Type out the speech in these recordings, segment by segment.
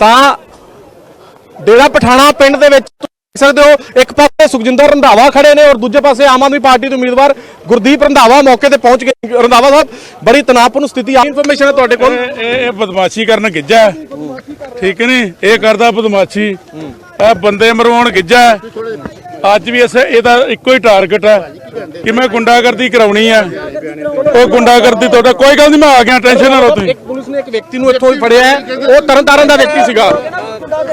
ਤਾਂ ਡੇਰਾ ਪਠਾਣਾ ਪਿੰਡ ਦੇ ਵਿੱਚ ਦੇਖ ਸਕਦੇ ਹੋ, ਇੱਕ ਪਾਸੇ ਸੁਖਜਿੰਦਰ ਰੰਧਾਵਾ ਖੜੇ ਨੇ ਔਰ ਦੂਜੇ ਪਾਸੇ ਆਮ ਆਦਮੀ ਪਾਰਟੀ ਦੇ ਉਮੀਦਵਾਰ ਗੁਰਦੀਪ ਰੰਧਾਵਾ ਮੌਕੇ ਤੇ ਪਹੁੰਚ ਗਏ। ਰੰਧਾਵਾ ਸਾਹਿਬ, ਬੜੀ ਤਣਾਅਪੂਰਨ ਸਥਿਤੀ ਆ। ਇਨਫੋਰਮੇਸ਼ਨ ਹੈ ਤੁਹਾਡੇ ਕੋਲ? ਇਹ ਇਹ- ਬਦਮਾਸ਼ੀ ਕਰਨ ਗਿੱਜਾ ਹੈ। ਠੀਕ ਨਹੀਂ ਇਹ ਕਰਦਾ ਬਦਮਾਸ਼ੀ। ਇਹ ਬੰਦੇ ਮਰਵਾਉਣ ਗਿੱਜਾ ਹੈ। ਅੱਜ ਵੀ ਇਸ ਇਹਦਾ ਇੱਕੋ ਹੀ ਟਾਰਗੇਟ ਹੈ ਕਿ ਮੈਂ ਗੁੰਡਾਗਰਦੀ ਕਰਾਉਣੀ ਹੈ। ਉਹ ਗੁੰਡਾਗਰਦੀ ਤੁਹਾਡਾ ਕੋਈ ਗੱਲ ਨਹੀਂ ਮੈਂ ਆ ਗਿਆ ਟੈਨਸ਼ਨ ਨਾ ਲਓ ਤੁਸੀਂ। ਨੇ ਇੱਕ ਵਿਅਕਤੀ ਨੂੰ ਇੱਥੋਂ ਹੀ ਫੜਿਆ ਹੈ। ਉਹ ਤਰਨਤਾਰਨ ਦਾ ਵਿਅਕਤੀ ਸੀਗਾ।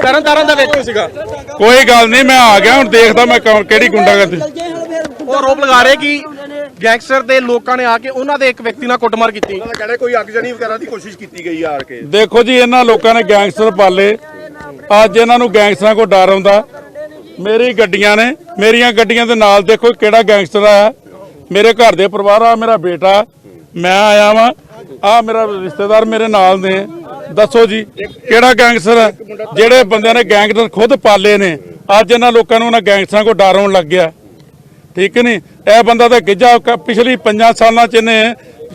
ਤਰਨਤਾਰਨ ਦਾ ਵਿਅਕਤੀ ਸੀਗਾ। ਕੋਈ ਗੱਲ ਨਹੀਂ ਮੈਂ ਆ ਗਿਆ ਹੁਣ ਦੇਖਦਾ ਮੈਂ ਕੌਣ ਕਿਹੜੀ ਗੁੰਡਾਗਰਦੀ। ਉਹ ਆਰੋਪ ਲਗਾ ਰਹੇ ਕਿ ਗੈਂਗਸਟਰ ਦੇ ਲੋਕਾਂ ਨੇ ਆ ਕੇ ਉਹਨਾਂ ਦੇ ਇੱਕ ਵਿਅਕਤੀ ਨਾਲ ਕੁੱਟਮਾਰ ਕੀਤੀ। ਕਹਿੰਦੇ ਕੋਈ ਅੱਗਜਣੀ ਵਗੈਰਾ ਦੀ ਕੋਸ਼ਿਸ਼ ਕੀਤੀ ਗਈ ਆ ਕੇ। ਦੇਖੋ ਜੀ ਇਹਨਾਂ ਲੋਕਾਂ ਨੇ ਗੈਂਗਸਟਰ ਪਾਲੇ। ਅੱਜ ਇਹਨਾਂ ਨੂੰ ਗੈਂਗਸਟਰਾਂ ਕੋ ਡਰ ਆਉਂਦਾ। ਮੇਰੀ ਗੱਡੀਆਂ ਨੇ ਮੇਰੀਆਂ ਗੱਡੀਆਂ ਦੇ ਨਾਲ ਦੇਖੋ ਕਿਹੜਾ ਗੈਂਗਸਟਰ ਆ ਮੇਰੇ ਘਰ ਦੇ ਪਰਿਵਾਰ ਆ ਮੇਰਾ ਬੇਟਾ। ਮੈਂ ਆਇਆ ਵਾਂ। ਆ ਮੇਰਾ ਰਿਸ਼ਤੇਦਾਰ ਮੇਰੇ ਨਾਲ ਨੇ। ਦੱਸੋ ਜੀ ਕਿਹੜਾ ਗੈਂਗਸਟਰ ਹੈ ਜਿਹੜੇ ਬੰਦਿਆਂ ਨੇ ਗੈਂਗਸਟਰ ਖੁਦ ਪਾਲੇ ਨੇ। ਅੱਜ ਇਹਨਾਂ ਲੋਕਾਂ ਨੂੰ ਉਹਨਾਂ ਗੈਂਗਸਟਰਾਂ ਕੋ ਡਰ ਆਉਣ ਲੱਗ ਗਿਆ। ਠੀਕ ਨਹੀਂ? ਇਹ ਬੰਦਾ ਤਾਂ ਗਿੱਜਾ ਪਿਛਲੀ 5 ਸਾਲਾਂ ਚ ਇਹਨੇ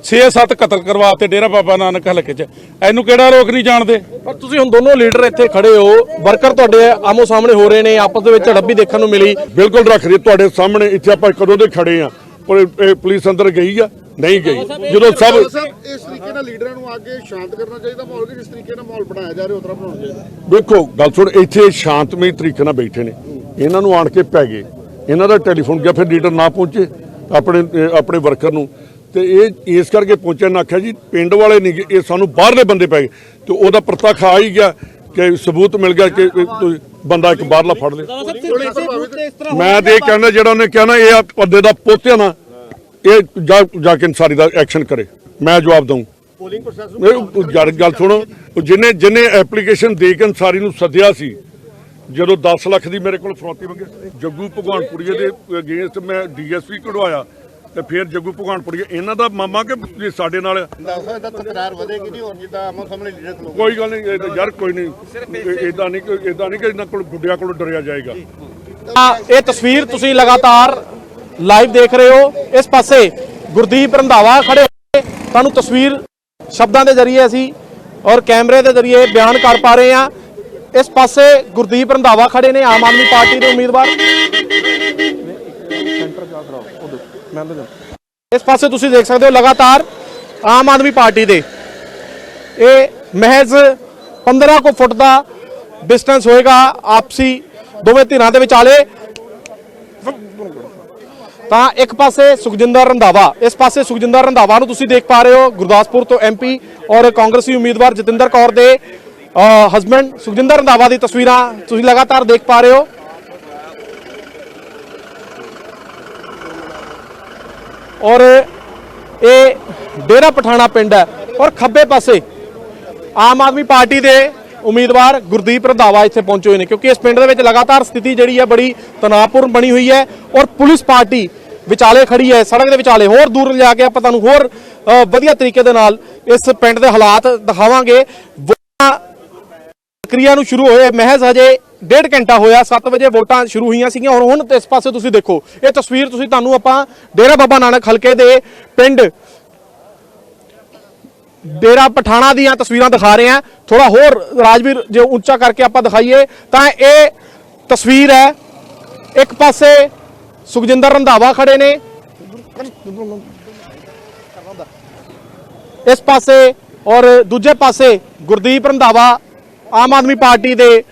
6-7 ਕਤਲ ਕਰਵਾਤੇ ਡੇਰਾ ਬਾਬਾ ਨਾਨਕ ਹਲਕੇ ਚ। ਇਹਨੂੰ ਕਿਹੜਾ ਲੋਕ ਨਹੀਂ ਜਾਣਦੇ? ਪਰ ਤੁਸੀਂ ਹੁਣ ਦੋਨੋਂ ਲੀਡਰ ਇੱਥੇ ਖੜੇ ਹੋ। ਵਰਕਰ ਤੁਹਾਡੇ ਆਮੋ ਸਾਹਮਣੇ ਹੋ ਰਹੇ ਨੇ। ਆਪਸ ਦੇ ਵਿੱਚ ਝੜਪ ਵੀ ਦੇਖਣ ਨੂੰ ਮਿਲੀ। ਬਿਲਕੁਲ ਰੱਖ ਰਹੀ ਤੁਹਾਡੇ ਸਾਹਮਣੇ ਇੱਥੇ ਆਪਾਂ ਕਦੋਂ ਦੇ ਖੜੇ ਆ ਪੁਲਿਸ ਅੰਦਰ ਗਈ ਆ ਨਹੀਂ ਗਈ। ਜਦੋਂ ਸਭ ਇਸ ਤਰੀਕੇ ਨਾਲ ਲੀਡਰਾਂ ਨੂੰ ਅੱਗੇ ਸ਼ਾਂਤ ਕਰਨਾ ਚਾਹੀਦਾ ਮਾਹੌਲ ਕਿ ਜਿਸ ਤਰੀਕੇ ਨਾਲ ਮਾਹੌਲ ਬਣਾਇਆ ਜਾ ਰਿਹਾ ਉਸ ਤਰ੍ਹਾਂ ਬਣਾਉਣਾ ਚਾਹੀਦਾ। ਵੇਖੋ ਗੱਲ ਸੁਣ ਇੱਥੇ ਸ਼ਾਂਤਮਈ ਤਰੀਕੇ ਨਾਲ ਬੈਠੇ ਨੇ। ਇਹਨਾਂ ਨੂੰ ਆਣ ਕੇ ਪੈ ਗਏ। ਇਹਨਾਂ ਦਾ ਟੈਲੀਫੋਨ ਗਿਆ ਫਿਰ ਲੀਡਰ ਨਾ ਪਹੁੰਚੇ ਆਪਣੇ ਆਪਣੇ ਵਰਕਰ ਨੂੰ। ਤੇ ਇਹ ਇਸ ਕਰਕੇ ਪਹੁੰਚਿਆ ਨਾ ਆਖਿਆ ਜੀ ਪਿੰਡ ਵਾਲੇ ਨਹੀਂ ਇਹ ਸਾਨੂੰ ਬਾਹਰਲੇ ਬੰਦੇ ਪੈ ਗਏ। ਤੇ ਉਹਦਾ ਪ੍ਰਤੱਖ ਆ ਹੀ ਗਿਆ ਕਿ ਸਬੂਤ ਮਿਲ ਗਿਆ ਕਿ ਬੰਦਾ ਇੱਕ ਬਾਹਰਲਾ ਫੜ ਲਿਆ ਮੈਂ ਤੇ ਇਹ ਕਹਿੰਦਾ ਜਿਹੜਾ ਉਹਨੇ ਕਿਹਾ ਨਾ ਇਹ ਆ ਪੱਦੇ ਦਾ ਪੋਤਿਆ ਨਾ ਇਹ ਜਾ ਜਾ ਕੇ ਇਨਸਾਰੀ ਦਾ ਐਕਸ਼ਨ ਕਰੇ। ਮੈਂ ਜਵਾਬ ਦਊਂ। ਪੋਲਿੰਗ ਪ੍ਰੋਸੈਸ ਗੱਲ ਗੱਲ ਸੁਣੋ ਉਹ ਜਿਹਨੇ ਜਿਹਨੇ ਐਪਲੀਕੇਸ਼ਨ ਦੇ ਕੇ ਅਨਸਾਰੀ ਨੂੰ ਸੱਦਿਆ ਸੀ ਜਦੋਂ 10 ਲੱਖ ਦੀ ਮੇਰੇ ਕੋਲ ਫਰੌਤੀ ਮੰਗੇ ਜੱਗੂ ਭਗਵਾਨਪੁਰੀਏ ਦੇ ਅਗੇਂਸਟ ਮੈਂ ਡੀਐਸਪੀ ਕਢਵਾਇਆ ਤੇ ਫਿਰ ਜੱਗੂ ਭਗਵਾਨਪੁਰੀਏ ਇਹਨਾਂ ਦਾ ਮਾਮਾ ਕਿ ਜੇ ਸਾਡੇ ਨਾਲ? ਦੱਸੋ ਇਹਦਾ ਤਕਰਾਰ ਵਧੇਗੀ ਨਹੀਂ ਹੋਰ ਜਿੱਦਾਂ ਆਮੋ ਸਾਹਮਣੇ ਲੀਡਰ ਖਲੋ ਕੋਈ ਗੱਲ ਨਹੀਂ ਇਹ ਤਾਂ ਯਾਰ ਕੋਈ ਨਹੀਂ। ਇਦਾਂ ਨਹੀਂ ਕਿ ਇਦਾਂ ਨਹੀਂ ਕਿ ਇਹਨਾਂ ਕੋਲ ਗੁੱਡਿਆਂ ਕੋਲ ਡਰਿਆ ਜਾਏਗਾ। ਇਹ ਤਸਵੀਰ ਤੁਸੀਂ ਲਗਾਤਾਰ ਲਾਈਵ ਦੇਖ ਰਹੇ ਹੋ। ਇਸ ਪਾਸੇ ਗੁਰਦੀਪ ਰੰਧਾਵਾ ਖੜੇ ਹੋਏ। ਤੁਹਾਨੂੰ ਤਸਵੀਰ ਸ਼ਬਦਾਂ ਦੇ ਜ਼ਰੀਏ ਅਸੀਂ ਔਰ ਕੈਮਰੇ ਦੇ ਜ਼ਰੀਏ ਬਿਆਨ ਕਰ ਪਾ ਰਹੇ ਹਾਂ। ਇਸ ਪਾਸੇ ਗੁਰਦੀਪ ਰੰਧਾਵਾ ਖੜੇ ਨੇ ਆਮ ਆਦਮੀ ਪਾਰਟੀ ਦੇ ਉਮੀਦਵਾਰ। ਇਸ ਪਾਸੇ ਤੁਸੀਂ ਦੇਖ ਸਕਦੇ ਹੋ ਲਗਾਤਾਰ ਆਮ ਆਦਮੀ ਪਾਰਟੀ ਦੇ। ਇਹ ਮਹਿਜ਼ 15 ਕੋ ਫੁੱਟ ਦਾ ਡਿਸਟੈਂਸ ਹੋਏਗਾ ਆਪਸੀ ਦੋਵੇਂ ਧਿਰਾਂ ਦੇ ਵਿਚਾਲੇ। ਤਾਂ ਇੱਕ ਪਾਸੇ ਸੁਖਜਿੰਦਰ ਰੰਧਾਵਾ, ਇਸ ਪਾਸੇ ਸੁਖਜਿੰਦਰ ਰੰਧਾਵਾ ਨੂੰ ਤੁਸੀਂ ਦੇਖ ਪਾ ਰਹੇ ਹੋ, ਗੁਰਦਾਸਪੁਰ ਤੋਂ ਐਮਪੀ ਔਰ ਕਾਂਗਰਸੀ ਉਮੀਦਵਾਰ ਜਤਿੰਦਰ ਕੌਰ ਦੇ ਹਸਬੰਡ ਸੁਖਜਿੰਦਰ ਰੰਧਾਵਾ ਦੀ ਤਸਵੀਰਾਂ ਤੁਸੀਂ ਲਗਾਤਾਰ ਦੇਖ ਪਾ ਰਹੇ ਹੋ। ਔਰ ਇਹ ਡੇਰਾ ਪਠਾਣਾ ਪਿੰਡ ਹੈ ਔਰ ਖੱਬੇ ਪਾਸੇ ਆਮ ਆਦਮੀ ਪਾਰਟੀ ਦੇ ਉਮੀਦਵਾਰ ਗੁਰਦੀਪ ਰੰਧਾਵਾ ਇੱਥੇ ਪਹੁੰਚੇ ਹੋਏ ਨੇ, ਕਿਉਂਕਿ ਇਸ ਪਿੰਡ ਦੇ ਵਿੱਚ ਲਗਾਤਾਰ ਸਥਿਤੀ ਜਿਹੜੀ ਹੈ ਬੜੀ ਤਣਾਅਪੂਰਨ ਬਣੀ ਹੋਈ ਹੈ ਔਰ ਪੁਲਿਸ ਪਾਰਟੀ ਵਿਚਾਲੇ ਖੜੀ ਹੈ, ਸੜਕ ਦੇ ਵਿਚਾਲੇ, ਹੋਰ ਦੂਰ ਲਿਜਾ ਕੇ ਆਪਾਂ ਤੁਹਾਨੂੰ ਹੋਰ ਵਧੀਆ ਤਰੀਕੇ ਦੇ ਨਾਲ ਇਸ ਪਿੰਡ ਦੇ ਹਾਲਾਤ ਦਿਖਾਵਾਂਗੇ। ਪ੍ਰਕਿਰਿਆ ਨੂੰ ਸ਼ੁਰੂ ਹੋਏ ਮਹਿਜ਼ ਹਜੇ ਡੇਢ ਘੰਟਾ ਹੋਇਆ 7 ਵਜੇ ਵੋਟਾਂ ਸ਼ੁਰੂ ਹੋਈਆਂ ਸੀਗੀਆਂ। ਔਰ ਹੁਣ ਇਸ ਪਾਸੇ ਤੁਸੀਂ ਦੇਖੋ, ਇਹ ਤਸਵੀਰ ਤੁਸੀਂ ਤੁਹਾਨੂੰ ਆਪਾਂ ਡੇਰਾ ਬਾਬਾ ਨਾਨਕ ਹਲਕੇ ਦੇ ਪਿੰਡ ਡੇਰਾ ਪਠਾਣਾ ਦੀਆਂ ਤਸਵੀਰਾਂ ਦਿਖਾ ਰਹੇ ਹਾਂ। ਥੋੜਾ ਹੋਰ ਰਾਜਵੀਰ ਜੇ ਉੱਚਾ ਕਰਕੇ ਆਪਾਂ ਦਿਖਾਈਏ, ਤਾਂ ਇਹ ਤਸਵੀਰ ਹੈ। ਇੱਕ ਪਾਸੇ ਸੁਖਜਿੰਦਰ ਰੰਧਾਵਾ ਖੜੇ ਨੇ। ਇਸ ਪਾਸੇ ਔਰ ਦੂਜੇ ਪਾਸੇ ਗੁਰਦੀਪ ਰੰਧਾਵਾ ਆਮ ਆਦਮੀ ਪਾਰਟੀ ਦੇ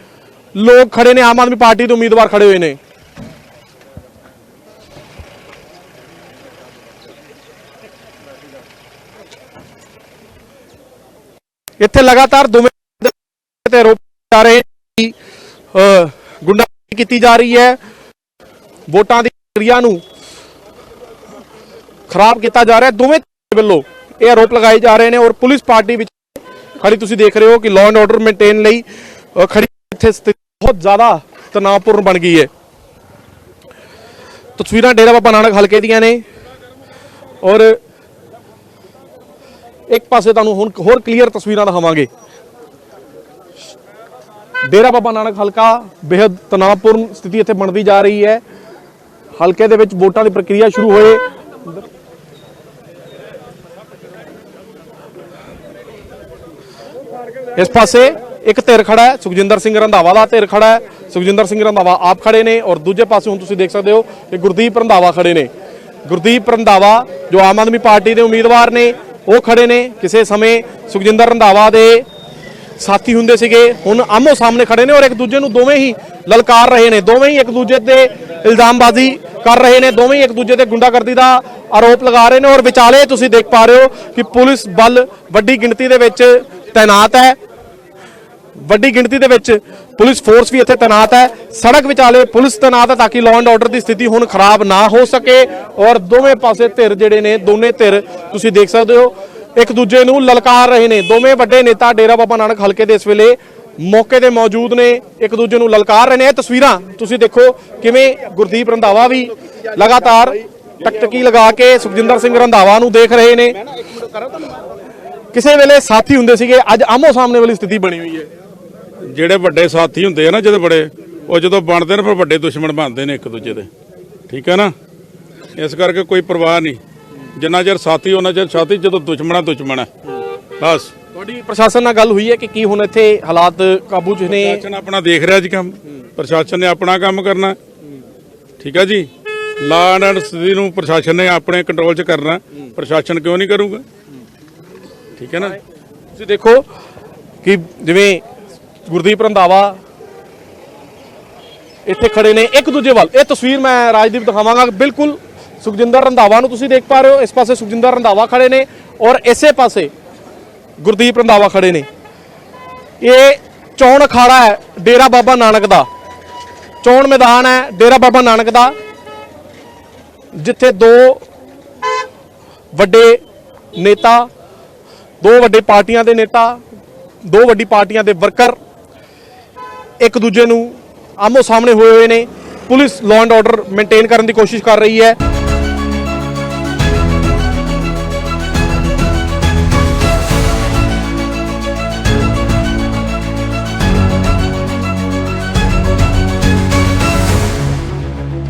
ਲੋਕ ਖੜੇ ਨੇ ਆਮ ਆਦਮੀ ਪਾਰਟੀ ਦੇ ਉਮੀਦਵਾਰ ਖੜੇ ਹੋਏ ਨੇ। ਇੱਥੇ ਲਗਾਤਾਰ ਦੋਵੇਂ ਤੇ ਆਰੋਪ ਜਾ ਰਹੇ ਕਿ ਅ, ਗੁੰਡਾਗਰਦੀ ਕੀਤੀ ਜਾ ਰਹੀ ਹੈ। ਵੋਟਾਂ ਦੀ ਪ੍ਰਕਿਰਿਆ ਨੂੰ ਖਰਾਬ ਕੀਤਾ ਜਾ ਰਿਹਾ ਦੋਵੇਂ ਵੱਲੋਂ ਇਹ ਆਰੋਪ ਲਗਾਏ ਜਾ ਰਹੇ ਨੇ ਔਰ ਪੁਲਿਸ ਪਾਰਟੀ ਵਿੱਚ ਖੜੀ ਤੁਸੀਂ ਦੇਖ ਰਹੇ ਹੋ ਕਿ ਲਾਅ ਐਂਡ ਆਰਡਰ ਮੇਨਟੇਨ ਲਈ ਖੜੀ ਇੱਥੇ ਬਹੁਤ ਜ਼ਿਆਦਾ ਤਣਾਅਪੂਰਨ ਬਣ ਗਈ ਹੈ। ਤਸਵੀਰਾਂ ਡੇਰਾ ਬਾਬਾ ਨਾਨਕ ਹਲਕੇ ਦੀਆਂ ਨੇ। ਔਰ ਇੱਕ ਪਾਸੇ ਤੁਹਾਨੂੰ ਹੁਣ ਹੋਰ ਕਲੀਅਰ ਤਸਵੀਰਾਂ ਦਿਖਾਵਾਂਗੇ। ਡੇਰਾ ਬਾਬਾ ਨਾਨਕ ਹਲਕਾ ਬੇहद ਤਣਾਅਪੂਰਨ ਸਥਿਤੀ ਇੱਥੇ ਬਣਦੀ ਜਾ ਰਹੀ ਹੈ। ਹਲਕੇ ਦੇ ਵਿੱਚ ਵੋਟਾਂ ਦੀ ਪ੍ਰਕਿਰਿਆ ਸ਼ੁਰੂ ਹੋਏ। ਇਸ ਪਾਸੇ ਇੱਕ ਧਿਰ ਖੜਾ ਹੈ, ਸੁਖਜਿੰਦਰ ਸਿੰਘ ਰੰਧਾਵਾ ਦਾ ਧਿਰ ਖੜਾ ਹੈ। ਸੁਖਜਿੰਦਰ ਸਿੰਘ ਰੰਧਾਵਾ ਆਪ ਖੜੇ ਨੇ ਔਰ ਦੂਜੇ ਪਾਸੇ ਹੁਣ ਤੁਸੀਂ ਦੇਖ ਸਕਦੇ ਹੋ ਕਿ ਗੁਰਦੀਪ ਰੰਧਾਵਾ ਖੜੇ ਨੇ। ਗੁਰਦੀਪ ਰੰਧਾਵਾ ਜੋ ਆਮ ਆਦਮੀ ਪਾਰਟੀ ਦੇ ਉਮੀਦਵਾਰ ਨੇ, ਉਹ ਖੜੇ ਨੇ। ਕਿਸੇ ਸਮੇਂ ਸੁਖਜਿੰਦਰ ਰੰਧਾਵਾ ਦੇ ਸਾਥੀ ਹੁੰਦੇ ਸੀਗੇ, ਹੁਣ ਆਮੋ ਸਾਹਮਣੇ ਖੜੇ ਨੇ ਔਰ ਇੱਕ ਦੂਜੇ ਨੂੰ ਦੋਵੇਂ ਹੀ ਲਲਕਾਰ ਰਹੇ ਨੇ। ਦੋਵੇਂ ਹੀ ਇੱਕ ਦੂਜੇ ਤੇ ਇਲਜ਼ਾਮਬਾਜ਼ੀ ਕਰ ਰਹੇ ਨੇ, ਦੋਵੇਂ ਹੀ ਇੱਕ ਦੂਜੇ ਤੇ ਗੁੰਡਾਗਰਦੀ ਦਾ ਆਰੋਪ ਲਗਾ ਰਹੇ ਨੇ ਔਰ ਵਿਚਾਲੇ ਤੁਸੀਂ ਦੇਖ ਪਾ ਰਹੇ ਹੋ ਕਿ ਪੁਲਿਸ ਬਲ ਵੱਡੀ ਗਿਣਤੀ ਦੇ ਵਿੱਚ ਤਾਇਨਾਤ ਹੈ। ਵੱਡੀ ਗਿਣਤੀ ਦੇ ਵਿੱਚ ਪੁਲਿਸ ਫੋਰਸ ਵੀ ਇੱਥੇ ਤਾਇਨਾਤ ਹੈ। ਸੜਕ ਵਿਚਾਲੇ ਪੁਲਿਸ ਤਾਇਨਾਤ ਹੈ ਤਾਂ ਕਿ ਲਾਅ ਐਂਡ ਆਰਡਰ ਦੀ ਸਥਿਤੀ ਹੁਣ ਖਰਾਬ ਨਾ ਹੋ ਸਕੇ। ਔਰ ਦੋਵੇਂ ਪਾਸੇ ਧਿਰ ਜਿਹੜੇ ਨੇ, ਦੋਨੇ ਧਿਰ ਤੁਸੀਂ ਦੇਖ ਸਕਦੇ ਹੋ। ਇੱਕ ਦੂਜੇ ਨੂੰ ਲਲਕਾਰ ਰਹੇ ਨੇ। ਦੋਵੇਂ ਵੱਡੇ ਨੇਤਾ ਡੇਰਾ ਬਾਬਾ ਨਾਨਕ ਹਲਕੇ ਦੇ ਇਸ ਵੇਲੇ ਮੌਕੇ ਤੇ ਮੌਜੂਦ ਨੇ। ਇੱਕ ਦੂਜੇ ਨੂੰ ਲਲਕਾਰ ਰਹੇ ਨੇ। ਇਹ ਤਸਵੀਰਾਂ ਤੁਸੀਂ ਦੇਖੋ ਕਿਵੇਂ ਗੁਰਦੀਪ ਰੰਧਾਵਾ ਵੀ ਲਗਾਤਾਰ ਟਕਟਕੀ ਲਗਾ ਕੇ ਸੁਖਜਿੰਦਰ ਸਿੰਘ ਰੰਧਾਵਾ ਨੂੰ ਦੇਖ ਰਹੇ ਨੇ। ਕਿਸੇ ਵੇਲੇ ਸਾਥੀ ਹੁੰਦੇ ਸੀਗੇ ਅੱਜ ਆਮੋ ਸਾਹਮਣੇ ਵਾਲੀ ਸਥਿਤੀ ਬਣੀ ਹੋਈ ਹੈ। ਜਿਹੜੇ ਵੱਡੇ ਸਾਥੀ ਹੁੰਦੇ ਆ ਨਾ ਜਦੋਂ ਬੜੇ ਉਹ ਜਦੋਂ ਬਣਦੇ ਨੇ ਫਿਰ ਵੱਡੇ ਦੁਸ਼ਮਣ ਬਣਦੇ ਨੇ ਇੱਕ ਦੂਜੇ ਦੇ। ਠੀਕ ਹੈ ਨਾ? ਇਸ ਕਰਕੇ ਕੋਈ ਪਰਵਾਹ ਨਹੀਂ। ਜਿੰਨਾ ਚਿਰ ਸਾਥੀ ਉਹਨਾਂ ਚਿਰ ਸਾਥੀ ਜਦੋਂ ਦੁਸ਼ਮਣਾ ਦੁਸ਼ਮਣ ਬਸ। ਤੁਹਾਡੀ ਪ੍ਰਸ਼ਾਸਨ ਨਾਲ ਗੱਲ ਹੋਈ ਹੈ ਕਿ ਕੀ ਹੁਣ ਇੱਥੇ ਹਾਲਾਤ ਕਾਬੂ 'ਚ ਨੇ? ਪ੍ਰਸ਼ਾਸਨ ਆਪਣਾ ਦੇਖ ਰਿਹਾ ਜੀ ਕੰਮ। ਪ੍ਰਸ਼ਾਸਨ ਨੇ ਆਪਣਾ ਕੰਮ ਕਰਨਾ। ਠੀਕ ਹੈ ਜੀ? ਲਾਅ ਐਂਡ ਸਥਿਤੀ ਨੂੰ ਪ੍ਰਸ਼ਾਸਨ ਨੇ ਆਪਣੇ ਕੰਟਰੋਲ 'ਚ ਕਰਨਾ। ਪ੍ਰਸ਼ਾਸਨ ਕਿਉਂ ਨਹੀਂ ਕਰੂਗਾ? ਠੀਕ ਹੈ ਨਾ? ਤੁਸੀਂ ਦੇਖੋ ਕਿ ਜਿਵੇਂ ਗੁਰਦੀਪ ਰੰਧਾਵਾ ਇੱਥੇ ਖੜੇ ਨੇ, ਇੱਕ ਦੂਜੇ ਵੱਲ। ਇਹ ਤਸਵੀਰ ਮੈਂ ਰਾਜਦੀਪ ਦਿਖਾਵਾਂਗਾ। ਬਿਲਕੁਲ ਸੁਖਜਿੰਦਰ ਰੰਧਾਵਾ ਨੂੰ ਤੁਸੀਂ ਦੇਖ ਪਾ ਰਹੇ ਹੋ। ਇਸ ਪਾਸੇ ਸੁਖਜਿੰਦਰ ਰੰਧਾਵਾ ਖੜੇ ਨੇ ਔਰ ਇਸੇ ਪਾਸੇ ਗੁਰਦੀਪ ਰੰਧਾਵਾ ਖੜੇ ਨੇ। ਇਹ ਚੌਣ ਅਖਾੜਾ ਹੈ ਡੇਰਾ ਬਾਬਾ ਨਾਨਕ ਦਾ। ਚੌਣ ਮੈਦਾਨ ਹੈ ਡੇਰਾ ਬਾਬਾ ਨਾਨਕ ਦਾ, ਜਿੱਥੇ ਦੋ ਵੱਡੇ ਨੇਤਾ ਦੋ ਵੱਡੇ ਪਾਰਟੀਆਂ ਦੇ ਨੇਤਾ, ਦੋ ਵੱਡੀ ਪਾਰਟੀਆਂ ਦੇ ਵਰਕਰ, ਇੱਕ ਦੂਜੇ ਨੂੰ ਆਮੋ ਸਾਹਮਣੇ ਹੋਏ ਹੋਏ ਨੇ। Police law and order maintain ਕਰਨ ਦੀ ਕੋਸ਼ਿਸ਼ ਕਰ ਰਹੀ ਹੈ।